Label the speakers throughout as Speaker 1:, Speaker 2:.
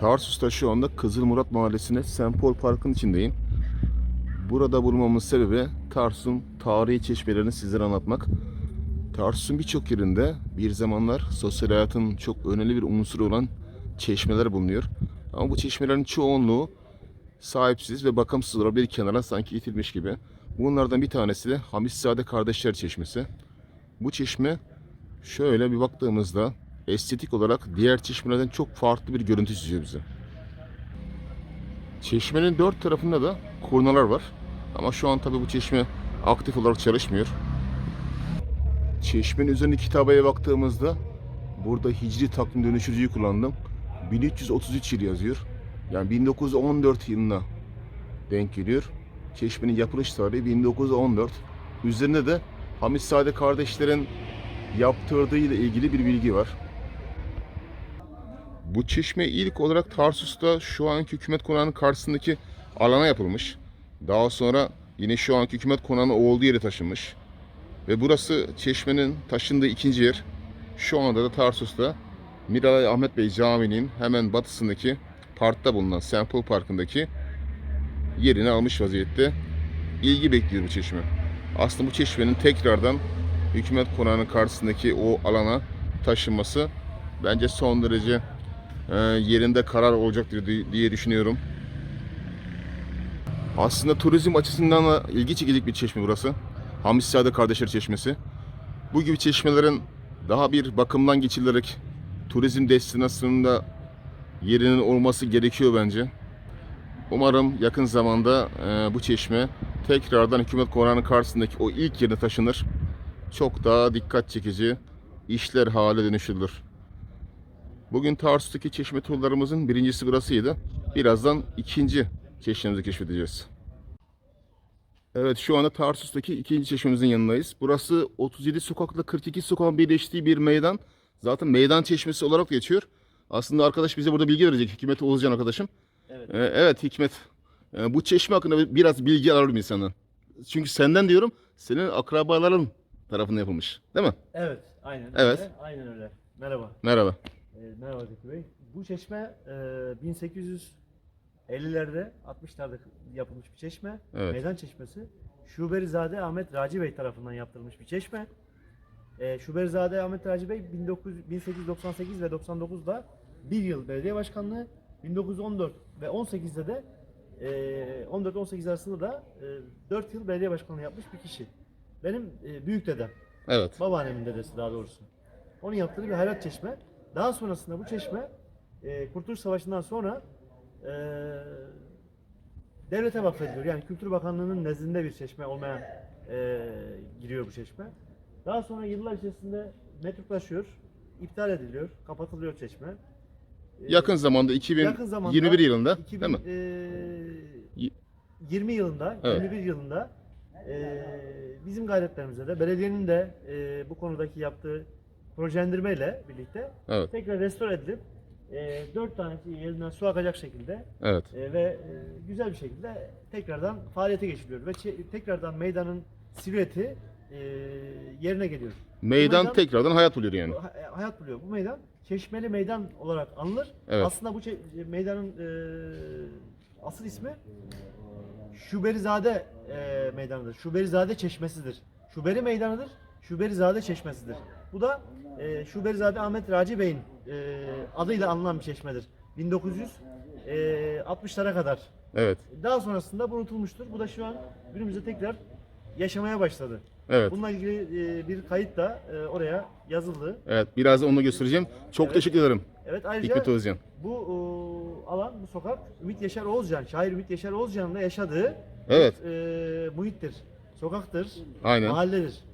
Speaker 1: Tarsus'ta şu anda Kızıl Murat Mahallesi'ne Sempol Park'ın içindeyim. Burada bulunmamın sebebi Tarsus'un tarihi çeşmelerini sizlere anlatmak. Tarsus'un birçok yerinde bir zamanlar sosyal hayatın çok önemli bir unsuru olan çeşmeler bulunuyor. Ama bu çeşmelerin çoğunluğu sahipsiz ve bakımsız olarak bir kenara sanki itilmiş gibi. Bunlardan bir tanesi de Hamidzade Kardeşler Çeşmesi. Bu çeşme şöyle bir baktığımızda estetik olarak diğer çeşmelerden çok farklı bir görüntü çiziyor bize. Çeşmenin dört tarafında da kurnalar var. Ama şu an tabi bu çeşme aktif olarak çalışmıyor. Çeşmenin üzerindeki tabelaya baktığımızda burada hicri takvim dönüştürücüyü kullandım. 1333 yıl yazıyor. Yani 1914 yılına denk geliyor. Çeşmenin yapılış tarihi 1914. Üzerinde de Hamidzade kardeşlerin yaptırdığı ile ilgili bir bilgi var. Bu çeşme ilk olarak Tarsus'ta şu anki hükümet konağının karşısındaki alana yapılmış. Daha sonra yine şu anki hükümet konağının olduğu yere taşınmış. Ve burası çeşmenin taşındığı ikinci yer. Şu anda da Tarsus'ta Miralay Ahmet Bey Camii'nin hemen batısındaki parkta bulunan Sempol Parkı'ndaki yerini almış vaziyette. İlgi bekliyor bu çeşme. Aslında bu çeşmenin tekrardan hükümet konağının karşısındaki o alana taşınması bence son derece yerinde karar olacaktır di- diye düşünüyorum. Aslında turizm açısından da ilgi çekici bir çeşme burası. Hamidzade Kardeşler Çeşmesi. Bu gibi çeşmelerin daha bir bakımdan geçirilerek turizm destinasyonunda yerinin olması gerekiyor bence. Umarım yakın zamanda e, bu çeşme tekrardan hükümet konağının karşısındaki o ilk yerine taşınır. Çok daha dikkat çekici işler hale dönüştürülür. Bugün Tarsus'taki çeşme turlarımızın birincisi burasıydı. Birazdan ikinci çeşmemizi keşfedeceğiz. Evet şu anda Tarsus'taki ikinci çeşmemizin yanındayız. Burası 37 sokakla 42 sokağın birleştiği bir meydan. Zaten meydan çeşmesi olarak geçiyor. Aslında arkadaş bize burada bilgi verecek. Hikmet Oğuzcan arkadaşım.
Speaker 2: Evet.
Speaker 1: Ee, evet Hikmet. Ee, bu çeşme hakkında biraz bilgi alırım insandan. Çünkü senden diyorum senin akrabaların tarafından yapılmış. Değil mi?
Speaker 2: Evet, aynen
Speaker 1: Evet.
Speaker 2: öyle. Aynen öyle. Merhaba.
Speaker 1: Merhaba.
Speaker 2: Ee, merhaba Zeki Bey. Bu çeşme e, 1850'lerde, 60'larda yapılmış bir çeşme.
Speaker 1: Evet.
Speaker 2: Meydan çeşmesi. Şuberizade Ahmet Raci Bey tarafından yaptırılmış bir çeşme. E, Şuberizade Ahmet Raci Bey 19, 1898 ve 99'da bir yıl belediye başkanlığı, 1914 ve 18'de de e, 14-18 arasında da e, 4 yıl belediye başkanlığı yapmış bir kişi. Benim e, büyük dedem.
Speaker 1: Evet.
Speaker 2: Babaannemin dedesi daha doğrusu. Onun yaptığı bir hayrat çeşme. Daha sonrasında bu çeşme e, Kurtuluş Savaşı'ndan sonra e, devlete vakfediliyor. Yani Kültür Bakanlığı'nın nezdinde bir çeşme olmaya e, giriyor bu çeşme. Daha sonra yıllar içerisinde metruklaşıyor, iptal ediliyor, kapatılıyor çeşme. E,
Speaker 1: Yakın zamanda
Speaker 2: yakın zamanda
Speaker 1: 2021 yılında
Speaker 2: 2000,
Speaker 1: değil mi?
Speaker 2: e,
Speaker 1: Y-
Speaker 2: 20 yılında,
Speaker 1: Evet.
Speaker 2: 21 yılında e, bizim gayretlerimize de belediyenin de e, bu konudaki yaptığı projelendirmeyle birlikte
Speaker 1: Evet.
Speaker 2: tekrar restore edilip e, 4 tanesi yerinden su akacak şekilde
Speaker 1: Evet.
Speaker 2: e, ve e, güzel bir şekilde tekrardan faaliyete geçiliyor ve tekrardan meydanın silüeti e, yerine geliyor.
Speaker 1: Meydan
Speaker 2: meydan-
Speaker 1: tekrardan hayat buluyor yani.
Speaker 2: Ha- hayat buluyor. Bu meydan Çeşmeli Meydan olarak anılır.
Speaker 1: Evet.
Speaker 2: Aslında bu meydanın e, asıl ismi Şuberizade e, Meydanı'dır. Şuberizade Çeşmesi'dir. Şuberi Meydanı'dır. Şuberizade Çeşmesi'dir. Bu da e, Şuberizade Ahmet Raci Bey'in e, adıyla anılan bir çeşmedir. 1960'lara kadar.
Speaker 1: Evet.
Speaker 2: Daha sonrasında bu unutulmuştur. Bu da şu an günümüzde tekrar yaşamaya başladı.
Speaker 1: Evet.
Speaker 2: Bununla ilgili e, bir kayıt da e, oraya yazıldı.
Speaker 1: Evet. Biraz onu göstereceğim. Çok
Speaker 2: Evet.
Speaker 1: teşekkür ederim.
Speaker 2: Evet ayrıca
Speaker 1: Hikmet Oğuzcan.
Speaker 2: bu e, alan, bu sokak Ümit Yaşar Oğuzcan, şair Ümit Yaşar Oğuzcan'ın da yaşadığı
Speaker 1: Evet.
Speaker 2: e, muhittir, sokaktır,
Speaker 1: Aynen.
Speaker 2: mahalledir.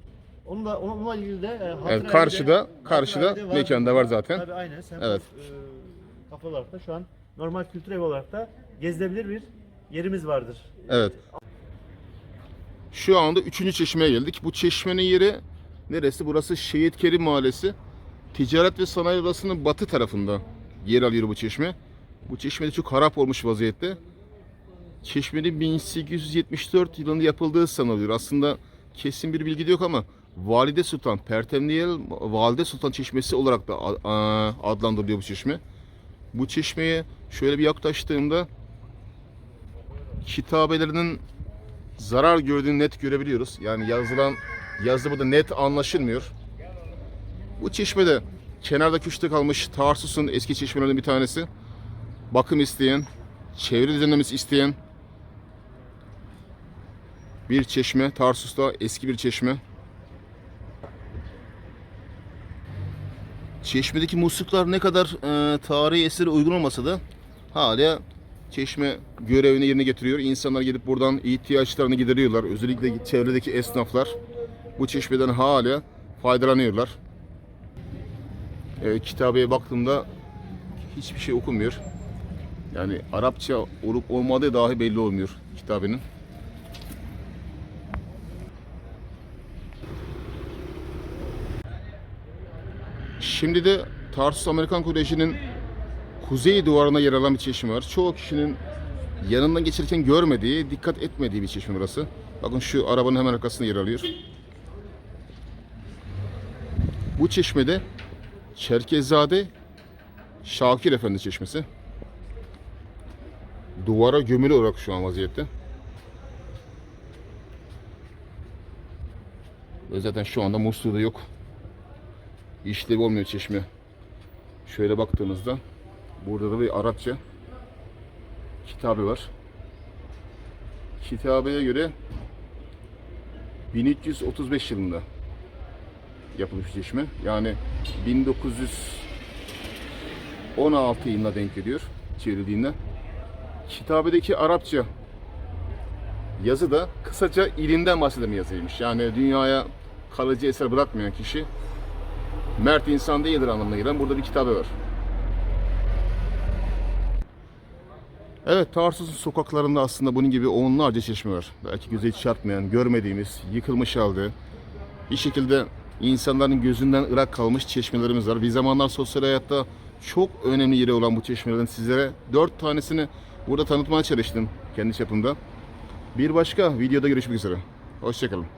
Speaker 2: Onun da onunla ilgili de e, hatıra
Speaker 1: Evet, karşıda-
Speaker 2: hatıra
Speaker 1: karşıda
Speaker 2: evde
Speaker 1: mekanda var zaten.
Speaker 2: Tabii aynen. Sen
Speaker 1: Evet.
Speaker 2: e, kafe olarak da şu an normal kültür evi olarak da gezilebilir bir yerimiz vardır.
Speaker 1: Evet. Şu anda üçüncü çeşmeye geldik. Bu çeşmenin yeri neresi? Burası Şehit Kerim Mahallesi. Ticaret ve Sanayi Odası'nın batı tarafında yer alıyor bu çeşme. Bu çeşme de çok harap olmuş vaziyette. Çeşmenin 1874 yılında yapıldığı sanılıyor. Aslında kesin bir bilgi de yok ama Valide Sultan, Pertemniyel Valide Sultan Çeşmesi olarak da adlandırılıyor bu çeşme. Bu çeşmeye şöyle bir yaklaştığımda kitabelerinin zarar gördüğünü net görebiliyoruz. Yani yazılan yazı burada net anlaşılmıyor. Bu çeşme de kenarda köşede kalmış Tarsus'un eski çeşmelerinden bir tanesi. Bakım isteyen, çevre düzenlemesi isteyen bir çeşme. Tarsus'ta eski bir çeşme. Çeşmedeki musluklar ne kadar e, tarihi eseri uygun olmasa da hala çeşme görevini yerine getiriyor. İnsanlar gelip buradan ihtiyaçlarını gideriyorlar. Özellikle çevredeki esnaflar bu çeşmeden hala faydalanıyorlar. E, kitabeye baktığımda hiçbir şey okunmuyor. Yani Arapça olup olmadığı dahi belli olmuyor kitabenin. Şimdi de Tarsus Amerikan Koleji'nin kuzey duvarına yer alan bir çeşme var. Çoğu kişinin yanından geçerken görmediği, dikkat etmediği bir çeşme burası. Bakın şu arabanın hemen arkasında yer alıyor. Bu çeşmede Çerkezade Şakir Efendi Çeşmesi. Duvara gömülü olarak şu an vaziyette. Ve zaten şu anda musluğu da yok. İşlevi olmuyor çeşme. Şöyle baktığınızda burada da bir Arapça kitabı var. Kitabeye göre 1335 yılında yapılmış çeşme. Yani 1916 yılına denk geliyor çevrildiğinde. Kitabedeki Arapça yazı da kısaca ilinden bahseden bir yazıymış. Yani dünyaya kalıcı eser bırakmayan kişi mert insan değildir anlamına burada bir kitabı var. Evet, Tarsus'un sokaklarında aslında bunun gibi onlarca çeşme var. Belki göze hiç çarpmayan, görmediğimiz, yıkılmış halde bir şekilde insanların gözünden ırak kalmış çeşmelerimiz var. Bir zamanlar sosyal hayatta çok önemli yeri olan bu çeşmelerden sizlere dört tanesini burada tanıtmaya çalıştım kendi çapımda. Bir başka videoda görüşmek üzere. Hoşçakalın.